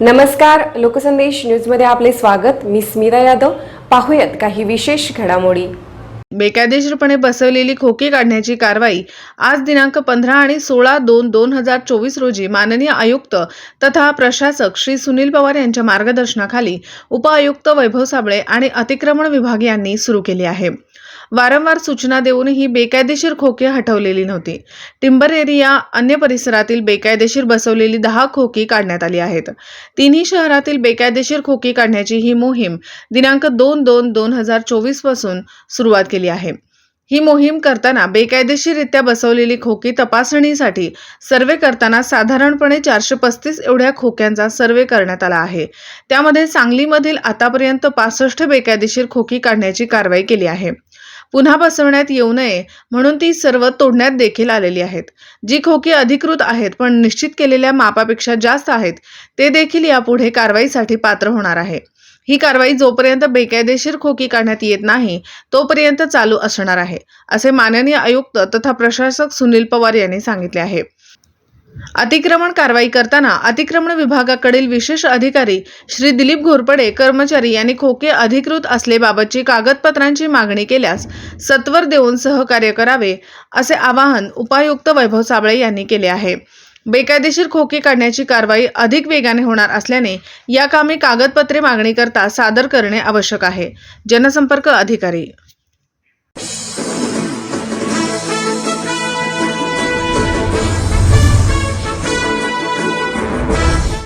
नमस्कार लोकसंदेश न्यूजमध्ये आपले स्वागत. मी स्मिता यादव. पाहूयात काही विशेष घडामोडी. बेकायदेशीरपणे बसवलेली खोकी काढण्याची कारवाई आज दिनांक पंधरा आणि सोळा दोन दोन हजार चोवीस रोजी माननीय आयुक्त तथा प्रशासक श्री सुनील पवार यांच्या मार्गदर्शनाखाली उपआयुक्त वैभव साबळे आणि अतिक्रमण विभाग यांनी सुरू केली आहे. वारंवार सूचना देऊन ही बेकायदेशीर खोकी हटवलेली नव्हती. टिंबर एरिया अन्य परिसरातील बेकायदेशीर बसवलेली दहा खोकी काढण्यात आली आहेत. तिन्ही शहरातील बेकायदेशीर खोकी काढण्याची ही मोहीम दिनांक दोन दोन दोन हजार चोवीसपासून सुरुवात केली आहे. ही मोहीम करताना बेकायदेशीररित्या बसवलेली खोकी तपासणीसाठी सर्वे करताना साधारणपणे चारशे पस्तीस एवढ्या खोक्यांचा सर्वे करण्यात आला आहे. त्यामध्ये सांगलीमधील आतापर्यंत पासष्ट बेकायदेशीर खोकी काढण्याची कारवाई केली आहे. पुन्हा बसवण्यात येऊ नये म्हणून ती सर्व तोडण्यात देखील आलेली आहेत. जी खोकी अधिकृत आहेत पण निश्चित केलेल्या मापापेक्षा जास्त आहेत ते देखील यापुढे कारवाईसाठी पात्र होणार आहे. ही कारवाई जोपर्यंत बेकायदेशीर खोकी काढण्यात येत नाही तोपर्यंत चालू असणार आहे असे माननीय आयुक्त तथा प्रशासक सुनील पवार यांनी सांगितले आहे. अतिक्रमण कारवाई करताना अतिक्रमण विभागाकडील विशेष अधिकारी श्री दिलीप घोरपडे कर्मचारी यांनी खोके अधिकृत असलेबाबतची कागदपत्रांची मागणी केल्यास सत्वर देऊन सहकार्य करावे असे आवाहन उपायुक्त वैभव साबळे यांनी केले आहे. बेकायदेशीर खोके काढण्याची कारवाई अधिक वेगाने होणार असल्याने या कामी कागदपत्रे मागणी करता सादर करणे आवश्यक आहे. जनसंपर्क अधिकारी